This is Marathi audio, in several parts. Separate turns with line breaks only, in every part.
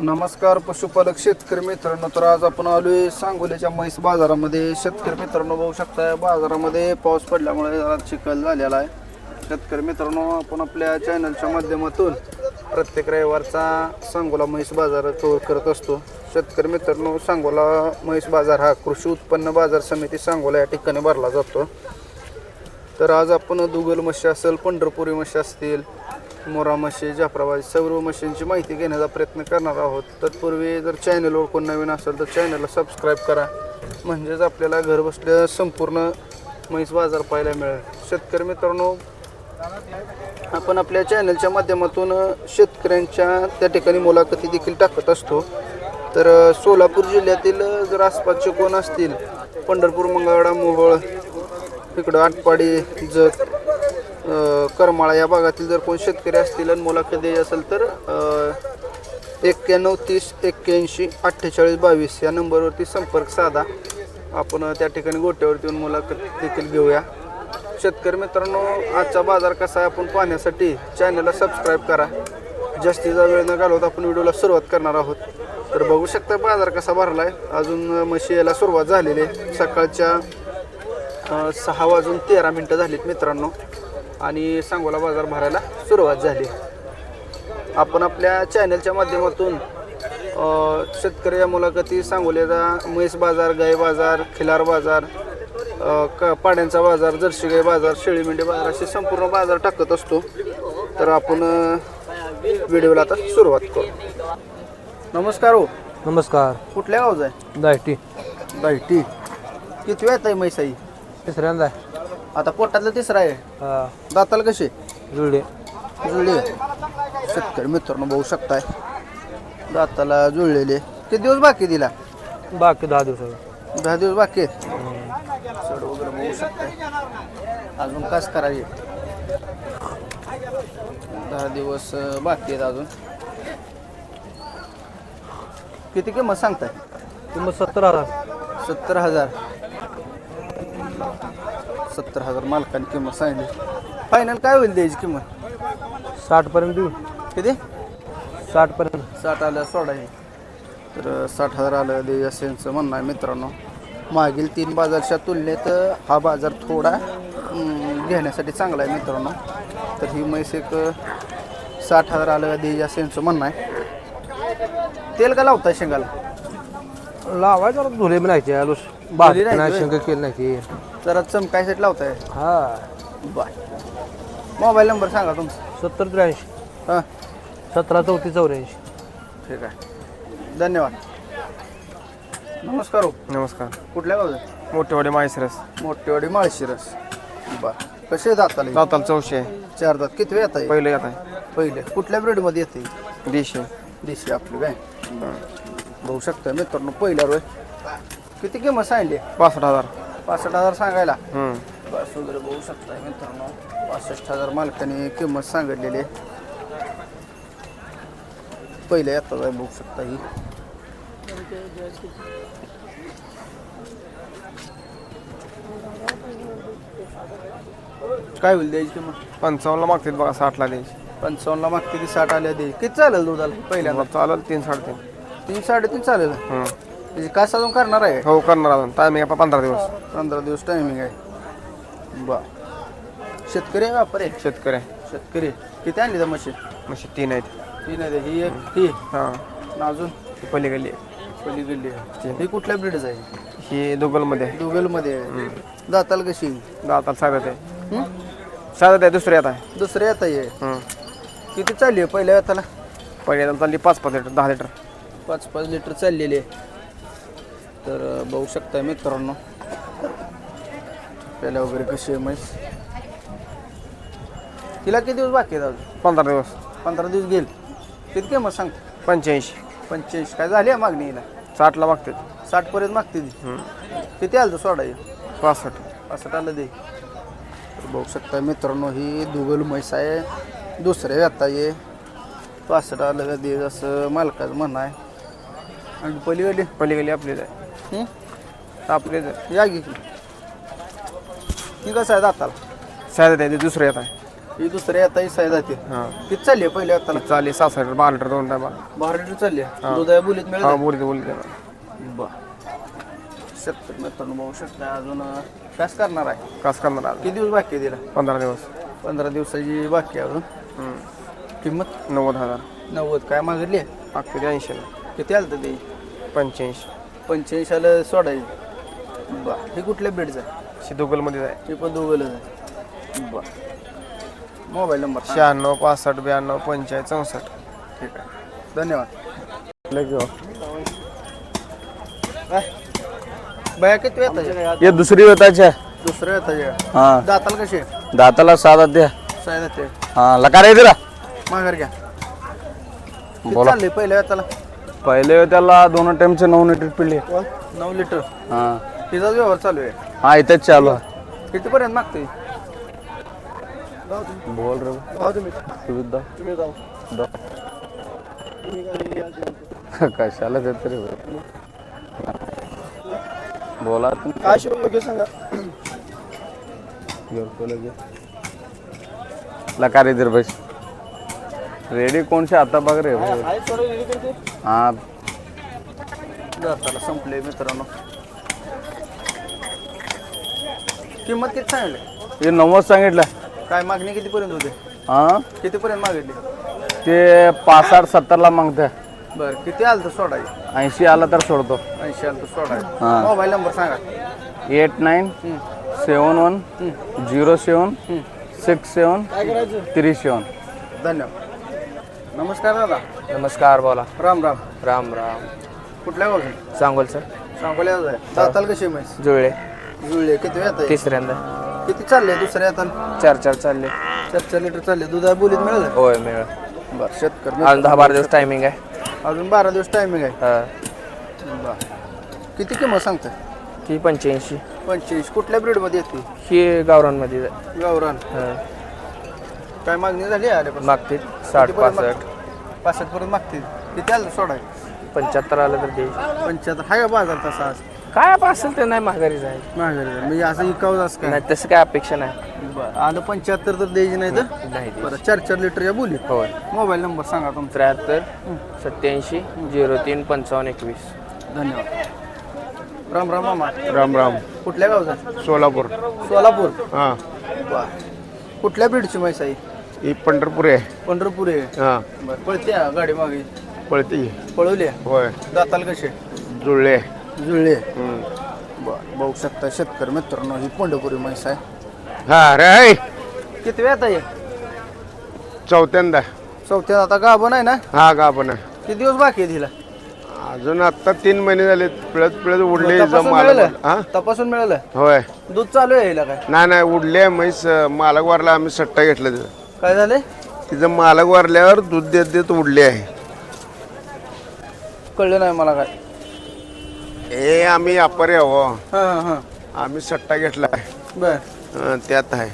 नमस्कार पशुपालक शेतकरी मित्रांनो तर आज आपण आलोय सांगोलीच्या म्हैस बाजारामध्ये. शेतकरी मित्रांनो बघू शकताय बाजारामध्ये पाऊस पडल्यामुळे जरा चिखल झालेला आहे. शेतकरी मित्रांनो आपण आपल्या चॅनलच्या माध्यमातून प्रत्येक रविवारचा सांगोला म्हैस बाजार कव्हर करत असतो. शेतकरी मित्रांनो सांगोला म्हैस बाजार हा कृषी उत्पन्न बाजार समिती सांगोला या ठिकाणी भरला जातो. तर आज आपण दुगल म्हशी असेल पंढरपुरी म्हशी असतील मोरा म्हशी जाफराबाद सर्व म्हशींची माहिती घेण्याचा प्रयत्न करणार आहोत. तत्पूर्वी जर चॅनलवर कोण नवीन असेल तर चॅनलला सबस्क्राईब करा. म्हणजेच आपल्याला घर बसल्या संपूर्ण म्हैस बाजार पाहायला मिळेल. शेतकरी मित्रांनो आपण आपल्या चॅनलच्या माध्यमातून शेतकऱ्यांच्या त्या ठिकाणी मुलाखती देखील टाकत असतो. तर सोलापूर जिल्ह्यातील जर आसपासचे कोण असतील पंढरपूर मंगळवाडा मोहोळ इकडं आटपाडी जत करमाळा या भागातील जर कोण शेतकरी असतील आणि मुलाखत द्यायची असेल तर एक्क्याण्णव तीस एक्क्याऐंशी अठ्ठेचाळीस बावीस या नंबरवरती संपर्क साधा. आपण त्या ठिकाणी गोट्यावरती येऊन मुलाखत देखील घेऊया. शेतकरी मित्रांनो आजचा बाजार कसा आहे आपण पाहण्यासाठी चॅनलला सबस्क्राईब करा. जास्तीचा वेळ न घालवत आपण व्हिडिओला सुरुवात करणार आहोत. तर बघू शकता बाजार कसा भरला आहे अजून म्हशी यायला सुरुवात झालेली आहे. सकाळच्या सहा वाजून तेरा मिनटं झालीत मित्रांनो. आणि सांगोला बाजार भरायला सुरुवात झाली. आपण आपल्या चॅनलच्या माध्यमातून अ, शेतकरी या मुलाखती सांगोल्याचा म्हैस बाजार गाय बाजार खिलार बाजार क पाड्यांचा बाजार जर्सी गाय बाजार शेळी मेंढी बाजार असे संपूर्ण बाजार टाकत असतो. तर आपण व्हिडिओला आता सुरुवात करू. नमस्कार हो.
नमस्कार.
कुठल्या गावचा आहे?
दायटी.
बायटी किती वेळ आहे म्हैसाई
तिसऱ्यांदा आहे.
आता पोटातलं तिसरा आहे.
हा,
दाताल कसे
जुळले.
जुळले. शेतकरी मित्रांनो बघू शकताय. दाताला जुळलेले किती दिवस बाकी दिला
बाकी दहा दिवसाचा.
दहा दिवस बाकी आहेत. चढ वगैरे बघू शकताय. अजून कास करायचे? दहा दिवस अं, बाकी आहेत अजून. किती किंमत सांगताय?
किंमत सत्तर हजार.
सत्तर हजार. सत्तर हजार मालकाने किंमत सांगितली. फायनल काय होईल द्यायची किंमत?
साठपर्यंत देऊ.
किती?
साठपर्यंत.
साठ आलं सोडायचे तर साठ हजार आलं दे असं यांचं म्हणणं आहे मित्रांनो. मागील तीन बाजारच्या तुलनेत हा बाजार थोडा अं, घेण्यासाठी चांगला आहे मित्रांनो. तर ही म्हैस एक साठ हजार आलं दे असं यांचं म्हणणं आहे. तेल का लावताय शेंगाला?
लावायचं जरा धुले म्हणायचे आलो
धुले
बाकी
नाही
नाही? शंका केली नाही ती
जरा चमकायसाठी लावताय.
हा.
बाय. मोबाईल नंबर सांगा तुमचा.
सत्तर त्र्याऐंशी.
हां.
सतरा चौतीस चौऱ्याऐंशी.
ठीक आहे. धन्यवाद. नमस्कार हो.
नमस्कार.
कुठल्या गावचं?
मोठेवाडी माहेसरस
मोठेवाडी माळशिरस. बर. कसे दाताला?
जाताल चौशे
चार दात. किती वेळ येत
पहिलं येत आहे
पहिले. कुठल्या ब्रेडमध्ये येते?
देशी.
देशी आपली काय बघू शकता मित्रांनो पहिल्या रोय किती किंमत सांगली
पासष्ट हजार.
पासष्ट हजार सांगायला. बस वगैरे बघू शकता मित्रांनो पासष्ट हजार मालकाने किंमत सांगितलेली. पहिल्या येतात आहे बघू शकता ही. काय होईल द्यायची किंमत?
पंचावन्नला मागतील बघा साठला द्यायची.
पंचावन्नला मागते ती साठ आल्या दे किती चालेल दुधाला? पहिल्यांदा.
चालेल तीन साडेतीन.
तीन साडेतीन चालेल.
हम्म.
त्याची काय साधून करणार आहे?
हो करणार अजून. टायमिंग आहे पंधरा दिवस.
पंधरा दिवस टायमिंग आहे. बर शेतकरी आहे व्यापारी? आहे?
शेतकरी. आहे.
शेतकरी. किती आणली त्या मशीन
म्हशी तीन आहेत.
तीन आहे ही एक ही.
हां.
आणि अजून?
ती पलीकडली
पलीकडली आहे. ही कुठल्या ब्रीडच आहे?
ही दुगलमध्ये आहे.
दुगलमध्ये आहे. दाताल कशी?
दाताल साधत आहे.
हं?
साधत आहे दुसरी येत आहे.
दुसऱ्या येता आहे. किती चालली आहे पहिल्या येताला
पहिली येताला चालली पाच पाच लिटर दहा लिटर.
पाच पाच लिटर चाललेली. आहे तर बघू शकता मित्रांनो. पहिल्या वगैरे कशी आहे म्हैस? तिला किती दिवस बाकी आहेत अजून?
पंधरा दिवस.
पंधरा दिवस घेईल. किती किंमत सांग?
पंच्याऐंशी.
पंच्याऐंशी. काय झाली आहे मागणी हिला?
साठला मागतील
साठ पर्यंत मागते ती. किती आलं तर सोडाय
पासष्ट.
असं आलं दे तर बघू शकता मित्रांनो ही दुगल म्हैस आहे. दुसऱ्या व्यथा आहे. पासष्ट आलं का दे असं मालकाचं म्हणणं आहे. आणि पलीकडे
पलीकडली आपलीच आहे? आपलीच आहे.
या की. ही कसं आहे दाताला?
साधत आहे ती दुसरी येत आहे
ही दुसऱ्या आता ही जाते
हा.
किती चालली आहे पहिले आता
चालेल सासष्ट बारा लिटर दोन टायमा
बारा लिटर चालली आहे. दुधा बोलीत
हा
मिळेल
बोलते बोलते.
बर. शेतकरी मित्रांनो बघू शकता. अजून कस करणार आहे?
कस करणार आज
किती दिवस बाकी आहे तिला?
पंधरा दिवस.
पंधरा दिवसाची बाकी आहे अजून. किंमत?
नव्वद हजार.
नव्वद. काय मागितली? आहे
मागते ऐंशी
किती आलं तर ते?
पंच्याऐंशी.
पंच्याऐंशीला सोडायची. बर हे कुठल्या बेडचं आहे
सिद्धोगलमध्ये आहे.
हे पण दोघंच आहे. बर मोबाईल नंबर सांगा.
शहाण्णव पासष्ट ब्याण्णव पंचाळीस चौसष्ट.
ठीक आहे. धन्यवाद. काय? बया किती येतात
ये दुसरी वेताची
दुसरं येतात
हा.
दाताला कसे
दाताला सात द्या.
साय ते
हा लकार आहे जरा
माघार घ्या. किती
बोला.
चालले पहिल्या येताला
पहिले त्याला दोन टाइमचे नऊ लिटर पिळले
नऊ लिटर?
हा.
तिचाच व्यवहार चालू आहे.
हा इथेच चालू आहे.
कितीपर्यंत मागते
बोल रे. सुविधा कशाला देत रे भाई? बोला तुम्ही.
काय शिवाय सांगा.
घेऊन लगे लकार इधर बस रेडी कोणचे आता बघ रे हा.
दाताला संपले मित्रांनो. किंमत किती सांगले
हे नव्वद सांगितलं.
काय मागणी कितीपर्यंत होते?
हा?
कितीपर्यंत मागितली?
ते पासष्ट सत्तरला मागते.
बरं किती आलं तर सोडायचं
ऐंशी आला तर सोडतो.
ऐंशी आलं तर सोडायचं
हा.
मोबाईल नंबर सांगा.
Eight nine seven one zero seven six seven three seven.
धन्यवाद. नमस्कार दादा.
नमस्कार बोला.
राम राम.
राम राम.
कुठल्या गावचे?
सांगोल सर.
सांगोल्या आहे. दाताल कशी म्हैस
जुळले.
जुळले. किती आहे?
तिसऱ्यांदा.
किती चालले दुसऱ्या येतात
चार चार चालले.
चार चार लिटर चालले. दुधा बोलीत मिळालं?
होय मिळ
बरं शेतकरी
अजून दहा बारा दिवस टायमिंग आहे.
अजून बारा दिवस टायमिंग आहे.
हा.
बरं. किती किंमत सांगते
ती पंच्याऐंशी.
पंचवीस कुठल्या ब्रीडमध्ये येते?
ही गावरांमध्ये आहे.
गावरान.
हा.
काय मागणी झाली आले
मागते साठ पासष्ट.
पासष्ट पर्यंत मागतील. किती आलं सोडाय
पंच्याहत्तर आलं तर द्यायची
पंच्याहत्तर. हाय का बाजार तसा आज?
काय आप असेल ते नाही माघारी जाईल
माघारी झालं. म्हणजे असं इकावं असं काय?
नाही तसं काय अपेक्षा नाही.
बरं. आलं पंच्याहत्तर तर द्यायची नाही तर?
नाही
बरं चार चार लिटर या बोली
होय.
मोबाईल नंबर सांगा तुमचा.
त्र्याहत्तर सत्याऐंशी झिरो तीन पंचावन्न एकवीस.
धन्यवाद. राम राम मामा.
राम राम.
कुठल्या गावचा?
सोलापूर.
सोलापूर?
हा.
बर. कुठल्या ब्रीडची म्हैस आहे?
ही पंढरपूर आहे.
पंढरपूर आहे.
हा.
बरं पळते हा गाडी मागे.
पळती
पळवली
होय.
दाताल कसे
जुळले
जुळले
हम्म.
बर बघू शकता शेतकरी मित्रांनो ही पंढरपुरी म्हैस आहे.
हा रे.
किती वेळात आहे?
चौथ्यांदा.
चौथ्या आता गाभण आहे ना?
हा का आपण आहे.
किती दिवस बाकी आहे तिला
अजून आता तीन महिने झाले पिळत पिळत उडले
तपासून
मालक
मिळालं? तपासून मिळालं?
होय.
दूध चालू आहे हिला काय?
नाही नाही उडले म्हैस. मालक वारला आम्ही सट्टा घेतला तिथं.
काय झाले?
तिथं मालक वारल्यावर दूध देत देत उडले आहे.
कळलं नाही मला काय.
हे आम्ही अपर हो
हां हां हां.
आम्ही सट्टा घेतला आहे.
बर.
त्यात आहे.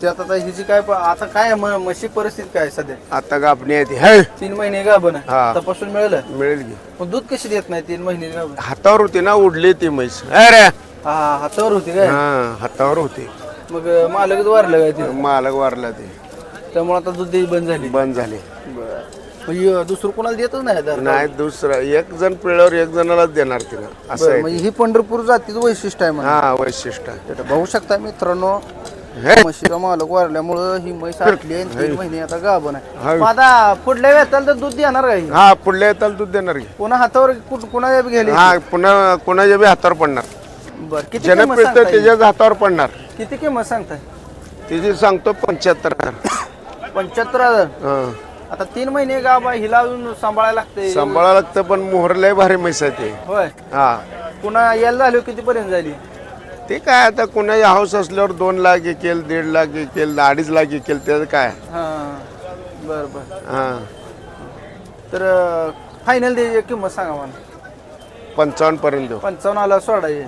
त्यात आता हिची काय प- आता काय आहे म- म्हशी परिस्थिती काय आहे सध्या?
आता गाभणी आहे ती. है.
तीन महिने गाभण आहे
हा.
तपासून मिळालं?
मिळेल की.
दूध कशी देत नाही तीन महिने गाभण
हातावर होती ना उडली ती म्हैस. अरे!
हा हा हातावर होती काय?
हा हातावर होती.
मग मालक वारलं काय ते
मालक वारला ते.
त्यामुळे आता दूध द्यायची बंद झाली.
बंद झाली.
म्हणजे दुसरं कोणाला देतच नाही
नाही दुसरं एक जण पिळल्यावर एक जणालाच देणार तिनं. असं
बरं,
आहे
म्हणजे ही पंढरपूर जातीचं वैशिष्ट्य आहे म्हणा.
हा वैशिष्ट्य
तर बघू शकता मित्रांनो
हे.
म्हशीचा मालक वारल्यामुळं ही म्हैस आटली आणि तीन महिने आता गाभण आहे.
हाय.
मग आता पुढल्या वेळेला तर दूध देणार काही
हा पुढल्या येताल दूध देणार की.
पुन्हा हातावर कुठ कुणा घ्यायला
हा पुन्हा कोणाच्या बी हातावर पडणार.
बर किती
ज्यानं
किंमत
पिळतं
सांगताय?
त्याच्याच हातावर पडणार.
किती किंमत सांगताय?
तिची सांगतो पंच्याहत्तर हजार.
पंच्याहत्तर हजार?
हं.
आता तीन महिने गाभ आहे हिला अजून सांभाळायला लागते.
सांभाळायला लागतं पण मोहर लय भारी म्हैस आहे ते.
होय.
हा.
पुन्हा यायला झालो किती पर्यंत झाली?
ते काय आता कुणाची हाऊस असल्यावर दोन लाख एकेल दीड लाख एकेल अडीच लाख एकेल त्याचं काय?
हा. बर बर.
हा.
तर फायनल द्यायची किंमत सांगा मला.
पंचावन्न पर्यंत देऊ.
पंचावन्न आला सोडायचे.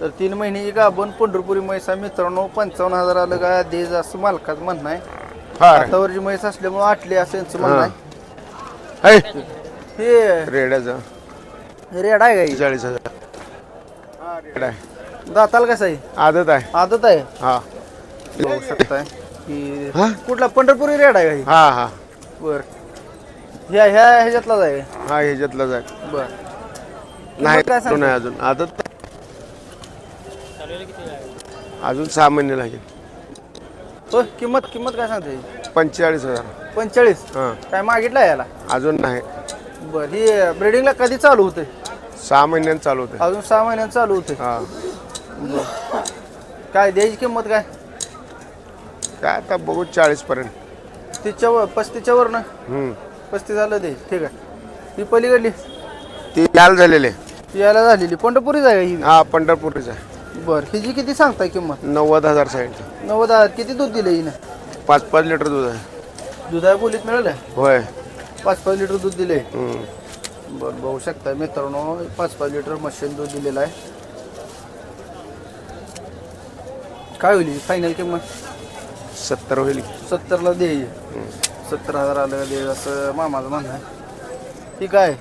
तर तीन महिन्याची गाभण पंढरपुरी म्हैस मित्रांनो. पंचावन्न हजार आलं का देज असं मालकाचं म्हणणं आहे.
रे.
हातावरची म्हैस असल्यामुळे आटली असं यांचं म्हणणं आहे.
है.
हे.
रेड्याचं.
रेड आहे का
चाळीस हजार. हा रेड. आहे.
ही? दाताल कसं आहे?
आदत आहे.
आदत आहे?
हा.
बघू शकताय की
हा?
कुठला पंढरपुरी रेड आहे का ही?
हा हा.
बर. ह्या ह्या ह्याच्यातलाच आहे.
हा ह्याच्यातलाच आहे.
बर.
नाही
काय
तो नाही अजून. आता अजून सहा महिने लागेल.
हो किंमत किंमत काय सांगते
पंचेचाळीस हजार.
पंचेचाळीस?
हा.
काय मागितलं याला?
अजून नाही.
बर ही ब्रिडिंगला कधी चालू होते
सहा महिन्यानं चालू होते
अजून सहा महिन्यात चालू होते
हा.
काय द्यायची किंमत काय?
काय आता बघू चाळीस पर्यंत
तिच्या वर पस्तीसच्या वरनं?
हम्म.
पस्तीस झालं दे ठीक आहे. ही पलीकडली?
ती लाल झालेले
ती यायला झालेली. पंढरपुरीच आहे का ही?
हा पंढरपूरच आहे.
बर हिची किती सांगताय किंमत?
नव्वद हजार साईडचं.
नव्वद हजार. किती दूध दिलं हिनं?
पाच पाच लिटर दूध आहे.
दुधाच्या बोलीत मिळालं?
होय.
पाच पाच लिटर दूध दिले
हम्म.
बरं बघू शकता मित्रांनो पाच पाच लिटर मशीन दूध दिलेलं आहे. काय होईल फायनल किंमत?
सत्तर होईल.
सत्तरला दे. सत्तर हजार आलं का दे असं मामाचं म्हणणं आहे. ठीक आहे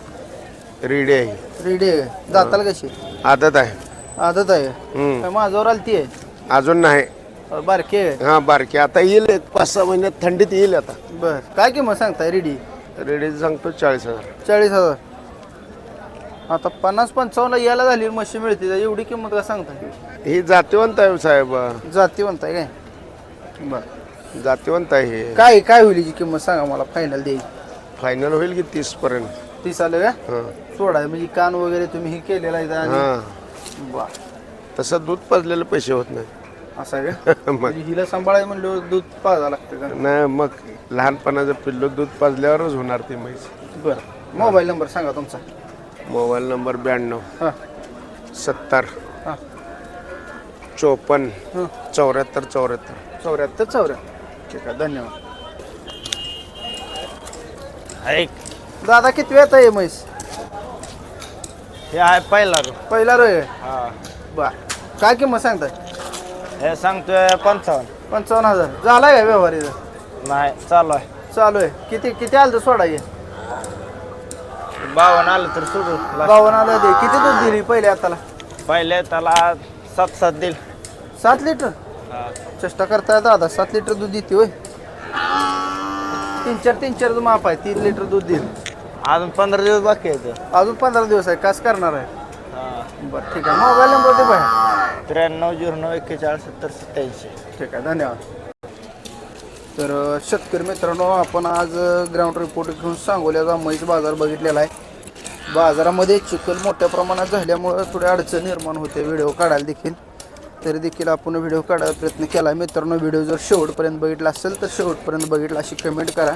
रेडी आहे.
रेडी आहे. जाताल कशी?
आदत आहे.
आदत आहे.
हम्म.
काय माझ्यावर आली ती आहे
अजून नाही.
अं, बारकी आहे.
हा बारकी. आता येईल. एक पाच सहा महिन्यात थंडीत येईल आता.
बर. काय किंमत सांगताय रेडी?
रेडी सांगतो चाळीस हजार.
चाळीस हजार. आता पन्नास पंचावन्न यायला झाली मशी मिळते. तर एवढी किंमत का सांगताय?
ही जातीवंत आहे साहेब.
जाती म्हणताय काय? बर.
जातीवंत आहे हे.
काय काय होईल किंमत सांगा मला? फायनल द्यायची.
फायनल होईल की तीस पर्यंत
तीस आलं का?
हा.
सोडा म्हणजे कान वगैरे तुम्ही हे केलेला आहे आणि
हा.
वा
तसं दूध पाजलेलं पैसे होत नाही.
असं आहे का?
मग.
म्हणजे हिला सांभाळायला म्हणलं दूध पाजा लागतं का?
नाही मग लहानपणाचं पिल्लू दूध पाजल्यावरच होणार ती म्हैस.
बरं. मोबाईल नंबर सांगा तुमचा.
मोबाईल नंबर ब्याण्णव
हां.
सत्तर
हां.
चोपन्न
हं.
चौऱ्याहत्तर चौऱ्याहत्तर.
चौऱ्याहत्तर चौऱ्याहत्तर ठीक आहे धन्यवाद. दादा किती वेळ आहे म्हैस?
हे आहे पहिला रो
पहिला रोय
हा.
बर काय किंमत सांगताय?
हे सांगतोय पंचावन्न.
पंचावन्न हजार. झालाय का व्यवहार इथं?
नाही चालू आहे.
चालू आहे. किती किती आलं तर सोडा ये
बावन्न आलं तर सोडू.
बावन्न आलं दे. किती दूध दिली पहिले आताला?
पहिले त्याला सात सात दिल.
सात लिटर? चेष्टा करताय दादा. सात लिटर दूध देते होय. तीन चार तीन चार माप आहे. तीन लिटर दूध देईल.
अजून पंधरा दिवस बाकी आहेत.
अजून पंधरा दिवस आहे. कास करणार आहे? बरं ठीक आहे. मोबाईल नंबर दे बाहेर.
त्र्याण्णव झिरो नऊ एक्केचाळीस सत्तर सत्याऐंशी.
ठीक आहे. धन्यवाद. तर अ, शेतकरी मित्रांनो आपण आज ग्राउंड रिपोर्ट घेऊन सांगोल्याचा म्हैस बाजार बघितलेला आहे. बाजारामध्ये चिखल मोठ्या प्रमाणात झाल्यामुळं थोडी अडचण निर्माण होते. व्हिडिओ काढायला देखील. तरी देखील आपण व्हिडिओ काढायला प्रयत्न केला. आहे मित्रांनो व्हिडिओ जर शेवटपर्यंत बघितला असेल तर शेवटपर्यंत बघितला अशी कमेंट करा.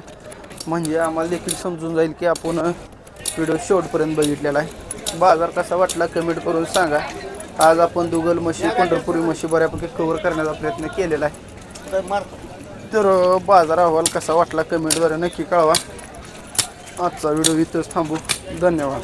म्हणजे आम्हाला देखील समजून जाईल की आपण व्हिडिओ शेवटपर्यंत बघितलेला आहे. बाजार कसा वाटला कमेंट करून सांगा. आज आपण दुगल म्हशी पंढरपुरी म्हशी बऱ्यापैकी कव्हर करण्याचा प्रयत्न केलेला आहे. तर बाजार अहवाल कसा वाटला कमेंटद्वारे नक्की कळवा. आजचा व्हिडिओ इथंच थांबू. धन्यवाद.